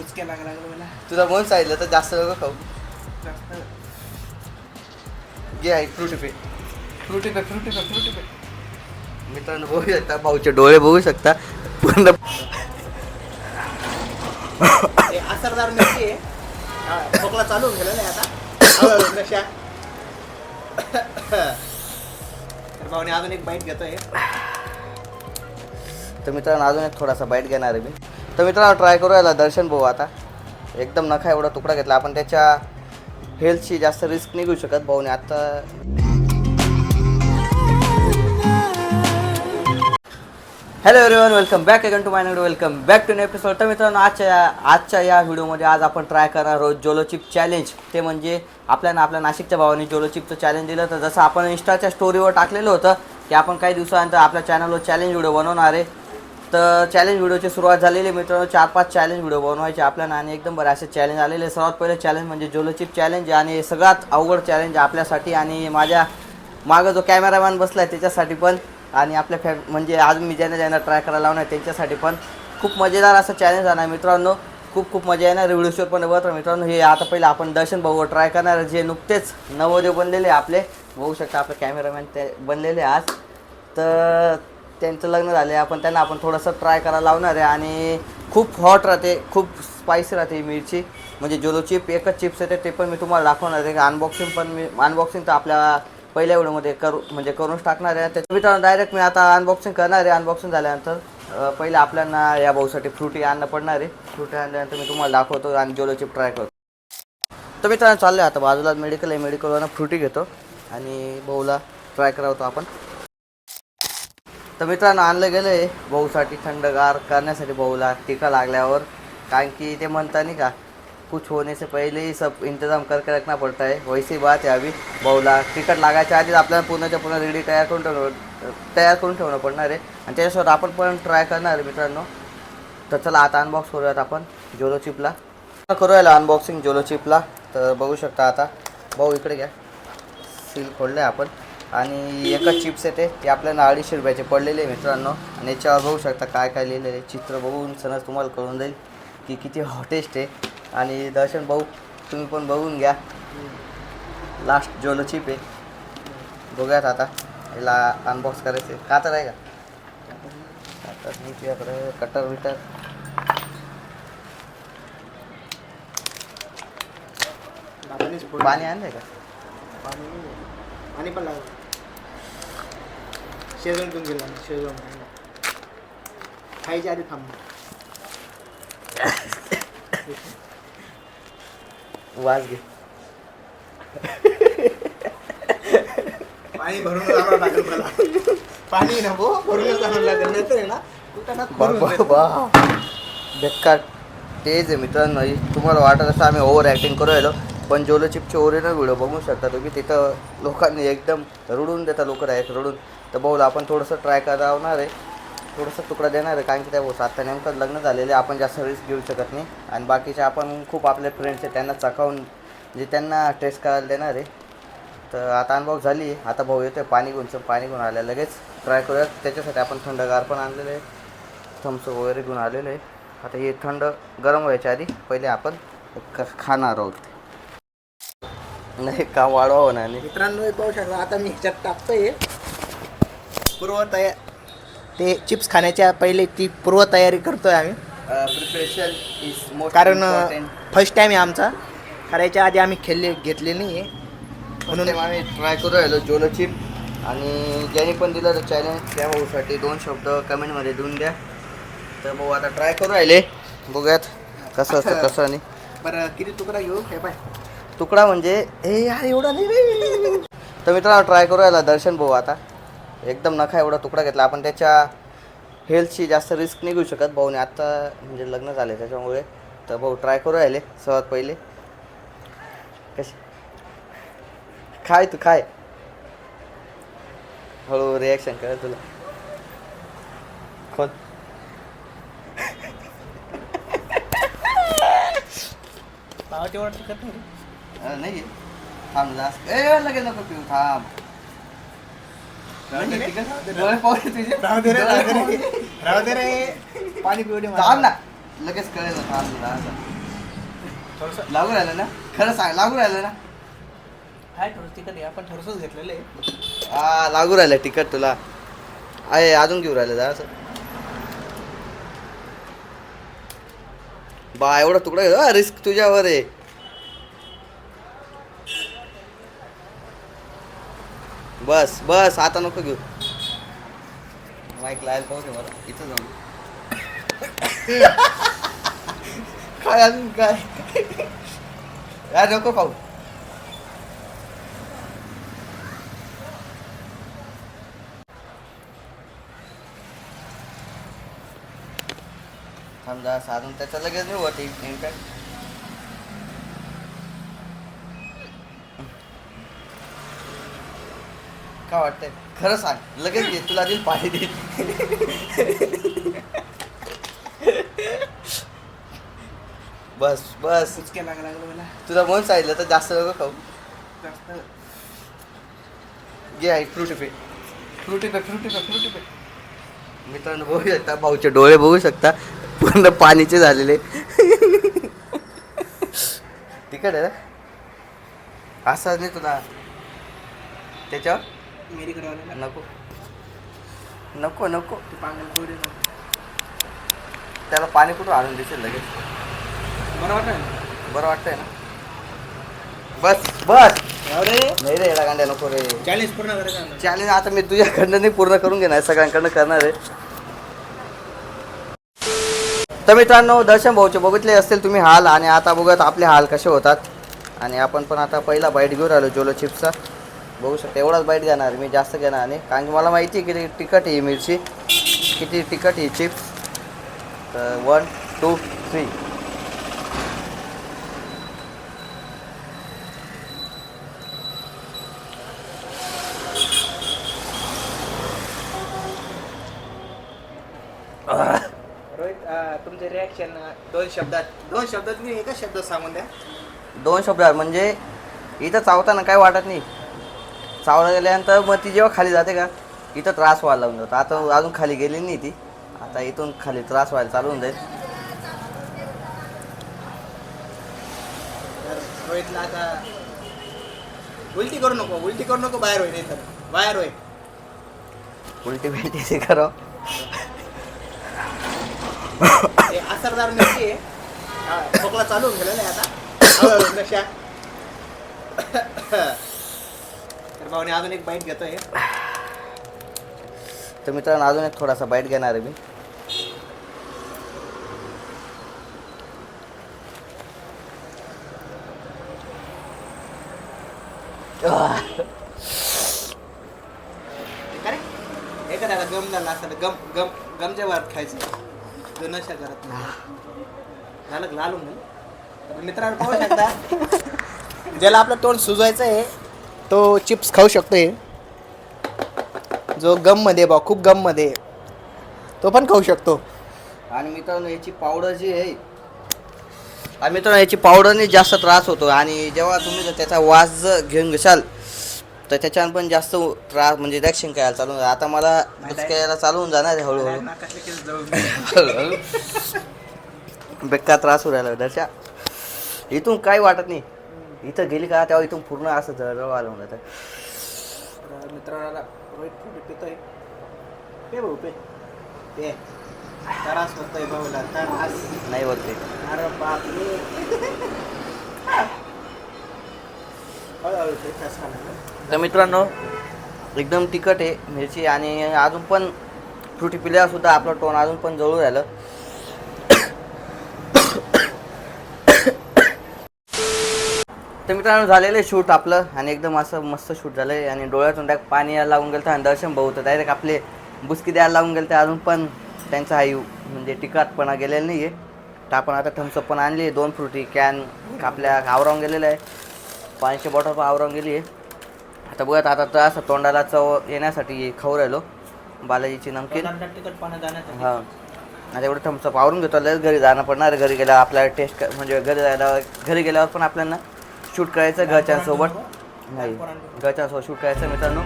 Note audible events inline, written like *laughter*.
सुचक्या लागा लागलं मला. तुला म्हणून सांगितलं तर जास्त नको खाऊ. जास्त. घे आहे फ्रुटी पे. फ्रुटी पे फ्रुटी पे फ्रुटी पे. मित्रांनो बघू शकता भाऊचे डोळे बघू शकता. पूर्ण हे असरदार मिरची आहे. हा, खोकला चालू होऊन गेलेला आहे आता. हळूहळू नशा. तर भाऊने अजून एक बाईट घेतोय. तर मित्रांनो अजून एक थोडासा बाईट घेणार आहे मी. तर मित्रांनो ट्राय करू याला दर्शन भाऊ आता. एकदम नखा एवढा तुकडा घेतला. आपण त्याच्या हेल्थची जास्त रिस्क निघू शकत भाऊने. आता hello everyone welcome back again to my नॅड welcome back to episode तर मित्रांनो आजच्या या- आजच्या या व्हिडिओमध्ये आज आपण ट्राय करणार आहोत जोलो चिप चॅलेंज ते म्हणजे आपल्याला आपल्या नाशिकच्या भावाने जोलो चिपचं चॅलेंज दिलं तर जसं आपण इंस्टाच्या स्टोरीवर टाकलेलं होतं की आपण काही दिवसानंतर आपल्या चॅनलवर चॅलेंज व्हिडिओ बनवणार आहे. तर चॅलेंज व्हिडिओची सुरुवात झालेली आहे मित्रांनो. चार पाच चॅलेंज व्हिडिओ बनवायचे आपल्याला आणि एकदम बरे असे चॅलेंज आलेले सर्वात पहिले चॅलेंज म्हणजे जोलोचिप चॅलेंज आणि सगळ्यात अवघड चॅलेंज आपल्यासाठी आणि माझ्या मागं जो कॅमेरामॅन बसला आहे त्याच्यासाठी पण आणि आपल्या फॅ म्हणजे आज मी ज्यांना ज्यांना ट्राय करायला लावणार आहे त्यांच्यासाठी पण खूप मजेदार असं चॅलेंज आहे मित्रांनो. खूप खूप मजा येणार व्हिडिओ पण बघत मित्रांनो. हे आता पहिलं आपण दर्शन भाऊ ट्राय करणार जे नुकतेच नवोदय बनलेले आपले. बघू शकता आपले कॅमेरामॅन ते बनलेले आज. तर त्यांचं लग्न झाले आपण त्यांना आपण थोडंसं ट्राय करायला लावणार आहे आणि खूप हॉट राहते खूप स्पायसी राहते मिरची. म्हणजे जोलो चिप एकच चिप्स येते ते पण मी तुम्हाला दाखवणार आहे. अनबॉक्सिंग पण मी अनबॉक्सिंग तर आपल्या पहिल्या व्हिडिओमध्ये करू म्हणजे करूनच टाकणार आहे. त्याच्या मित्रांनो डायरेक्ट मी आता अनबॉक्सिंग करणार आहे. अनबॉक्सिंग झाल्यानंतर पहिले आपल्याला या भाऊसाठी फ्रुटी आणणं पडणार आहे. फ्रुटी आणल्यानंतर मी तुम्हाला दाखवतो आणि जोलो चिप ट्राय करतो. तर मित्रांनो चाललं आता बाजूला मेडिकल आहे. मेडिकलवरनं फ्रुटी घेतो आणि भाऊला ट्राय करावतो आपण. तर मित्रांनो आणलं गेलं आहे भाऊसाठी थंडगार करण्यासाठी भाऊला टीका लागल्यावर. कारण की ते म्हणता नाही का कुछ होने से पहिले ही सब इंतजाम करके रखना पड़ता है. वैसी बात आहे अभी. भाऊला तिकट लागायच्या आधीच आपल्याला पूर्णच्या पूर्ण रेडी तयार करून ठेवणं तयार करून ठेवणं पडणार आहे. आणि त्याच्यासोबत आपण पण ट्राय करणार आहे मित्रांनो. तर चला आता अनबॉक्स करूयात आपण जोलो चिपला करूया अनबॉक्सिंग जोलो चिपला तर बघू शकता आता. भाऊ इकडे घ्या. सील खोडलं आहे आपण. आणि एकच चिप्स येते ते. आपल्याला अडीचशे रुपयाचे पडलेले आहे मित्रांनो. आणि याच्यावर बघू शकता काय काय लिहिलेलं आहे. चित्र बघून सणच तुम्हाला कळून जाईल की किती हॉटेस्ट आहे. आणि दर्शन भाऊ तुम्ही पण बघून घ्या. लास्ट जोलो चिप आहे. बघूयात आता. याला अनबॉक्स करायचं आहे का तर आहे का? कातर नाही तुझ्याकडे कटर बिटर. फोडलं. पाणी आणलं आहे का. पाणी पण लागलं. शेजवून घेऊन गेला. शेजवून खायच्या आधी थांब. वाज घे. पाणी भरून लागेल मला. पाणी ना भो भरूनच आणावं लागेल. नंतर आहे ना देतो. बेकार. तेच आहे मित्रांनो तुम्हाला वाटत असं आम्ही ओव्हर ॲक्टिंग करू राहिलो पण जोलो चिपचे ओरिजिनल व्हिडिओ बघू शकता तुम्ही. तिथं लोकांनी एकदम रडून देतात लोक डायरेक्ट रडून. तर भाऊला आपण थोडंसं ट्राय करावणार आहे. थोडंसं तुकडा देणार आहे कारण की त्या भाऊ आता नेमकं लग्न झालेले आपण जास्त रिस्क घेऊ शकत नाही. आणि बाकीचे आपण खूप आपले फ्रेंड्स आहेत त्यांना चकावून जे त्यांना टेस्ट करायला देणार आहे. तर आता अनुभव झाली आता भाऊ येतोय पाणी घेऊन पाणी घेऊन आलं लगेच ट्राय करूयात. त्याच्यासाठी आपण थंडगार पण आणलेलं आहे. थम्स वगैरे घेऊन आलेलं आहे. आता हे थंड गरम व्हायच्या आधी पहिले आपण खाणार आहोत. नाही का वाढवा होणार नाही मित्रांनो पाहू शकता आता मी ह्याच्यात टाकतोय. पूर्व तयार ते चिप्स खाण्याच्या पहिले ती पूर्व तयारी करतोय आम्ही. प्रिपरेशन इज मोस्ट कारण फर्स्ट टाइम आहे आमचा. करायच्या आधी आम्ही खेळले घेतले नाही आहे. म्हणून आम्ही ट्राय करू राहिलो जोलो चिप आणि ज्याने पण दिलं तर चॅलेंज त्या भाऊसाठी दोन शब्द कमेंटमध्ये देऊन द्या. तर भाऊ आता ट्राय करू राहिले. बघूयात कसं असतं कसं नाही. बरं किती तुकडा घेऊ? हे पाय. तुकडा म्हणजे हे यार एवढा नाही. रे. तर मित्रांनो ट्राय करू याला दर्शन भाऊ आता. एकदम नखा एवढा तुकडा घेतला. आपण त्याच्या हेल्थची जास्त रिस्क निघू शकत भाऊने. आत्ता म्हणजे लग्न झाले त्याच्यामुळे. तर भाऊ ट्राय करू राहिले सर्वात पहिले. कसे खाय तू खाय. हळू रिॲक्शन कर तुला. खोल. नाही. थांब जास्त. ए लगेच नको पिऊ. थांब. राहू दे रे. राहू दे रे *laughs* राहू दे रे. रे. पाणी ना. लगेच कळेल ना थांब जरा असं. थोडंसं. लागू राहिलं ना? खरं सांग लागू राहिलं ना? आहे आपण घेतलेलं आहे. हा लागू राहिलं तिखट तुला. आहे अजून घेऊ राहिलं जरा बा एवढा तुकडा रिस्क तुझ्यावर आहे. बस बस आता नको घेऊ. माईक लायला पाहू दे मला. इथं जाऊन. काय अजून काय? या नको पाहू. समजा साधून त्याचा लगेच मी होत इम्पॅक्ट. काय वाटतंय. खरं सांग लगेच घे तुला देईल पाणी देईल बस बस. सुचके लागलं लागलं मला. तुला म्हणून सांगितलं तर जास्त नको खाऊ. जास्त. घे आहे फ्रुटी पे. फ्रुटी पे फ्रुटी पे फ्रुटी पे. मित्रांनो बघू शकता भाऊचे डोळे बघू शकता. पूर्ण पाणीचे झालेले. तिकड. ना असा नाही तुला. त्याच्यावर? मेरीकडे नको नको नको ते पांगल पोरी त्याला पाणी कुठं आणून देशील लगेच बरं वाटतं बरं वाटतंय ना बस बस अरे नाही रे याला गांड्या नको रे चॅलेंज पूर्ण करायचं. चॅलेंज आता मी तुझ्याकडनं नाही पूर्ण करून घेणार सगळ्यांकडनं करणार आहे तर मित्रांनो दर्शन भाऊचे बघितले असतील तुम्ही हाल आणि आता बघत आपले हाल कसे होतात आणि आपण पण आता पहिला बाईट घेऊन राहिलो जोलो चिप्सचा बघू शकता एवढाच बाईट घेणार मी जास्त घेणार नाही. कारण की मला माहिती आहे किती तिखट आहे ही मिरची. किती तिखट आहे चिप्स तर वन टू थ्री तुमचे रिॲक्शन दोन शब्दात दोन शब्दात मी एकच शब्दात सांगून द्या. दोन शब्द म्हणजे इथं चावताना काय वाटत नाही. चावलं गेल्यानंतर मग ती जेव्हा खाली जाते का इथं त्रास व्हायला लागून जातो. आता अजून खाली गेली नाही ती. आता इथून खाली त्रास व्हायला चालू होऊन जाईल. रोहितला आता उलटी करू नको उलटी करू नको बाहेर होईल तर बाहेर होईल. उलटी बिलटी ते असरदार मिरची आहे. खोकला चालू गेलेला आहे आता. नशा भाऊने अजून एक बाईट घेतोय. तर मित्रांनो अजून एक थोडासा बाईट घेणार आहे मी. एखाद्याला गम झाला असताना गम गम गमच्या वर खायचं. नशा करत नाही. झालं? लालून मित्रांनो पाहू शकता. ज्याला आपलं तोंड सुजवायचं आहे तो चिप्स खाऊ शकतोय. जो गममध्ये बा खूप गममध्ये. आहे, तो पण खाऊ शकतो. आणि मित्रांनो याची पावडर जी आहे आणि मित्रांनो याची पावडरने जास्त त्रास होतो. आणि जेव्हा तुम्ही जर त्याचा वास जर घेऊन घेशाल तर त्याच्यानं पण जास्त त्रास म्हणजे रिॲक्शन करायला चालू. आता मला यायला चालू होऊन जाणार आहे हळूहळू. बेकार त्रास होऊ राहिला दर्शा. इथून काही वाटत नाही. इथं गेली का तेव्हा इथून पूर्ण असं जळजळ आलं होतं. तर मित्राला रोहित फुटे पितोय. पे भाऊ पे. पे. त्रास होतोय भाऊला त्रास. नाही बोलते अरे हळूहळू ते तर मित्रांनो एकदम तिखट आहे मिरची आणि अजून पण फ्रुटी पिल्यावर सुद्धा आपलं टोन अजून पण जळू राहिलं. तर मित्रांनो झालेलं आहे शूट आपलं आणि एकदम असं मस्त शूट झालं आहे आणि डोळ्यातून डायरेक्ट पाणी यायला लागून गेलं आणि दर्शन भाऊ तर डायरेक्ट आपले बुसकी द्यायला लागून गेलं तर अजून पण त्यांचा हा यू म्हणजे तिखटपणा गेलेला नाही आहे तर आपण आता थम्सअप पण आणली आहे दोन फ्रुटी कॅन आपल्या आवरावून गेलेलं आहे. पाण्याची बॉटल पण आवरावून गेली आहे. आता बघत आता तर असं तोंडाला चव येण्यासाठी खाऊ राहिलो. बालाजीची नमकीन. हां. आता एवढं थम्सअप आवरून घेतो लगेच घरी जाणं पडणार घरी गेल्यावर आपल्याला टेस्ट म्हणजे घरी जायला घरी गेल्यावर पण आपल्याला शूट करायचं घरच्यांसोबत. नाही घरच्यांसोबत शूट करायचं मित्रांनो.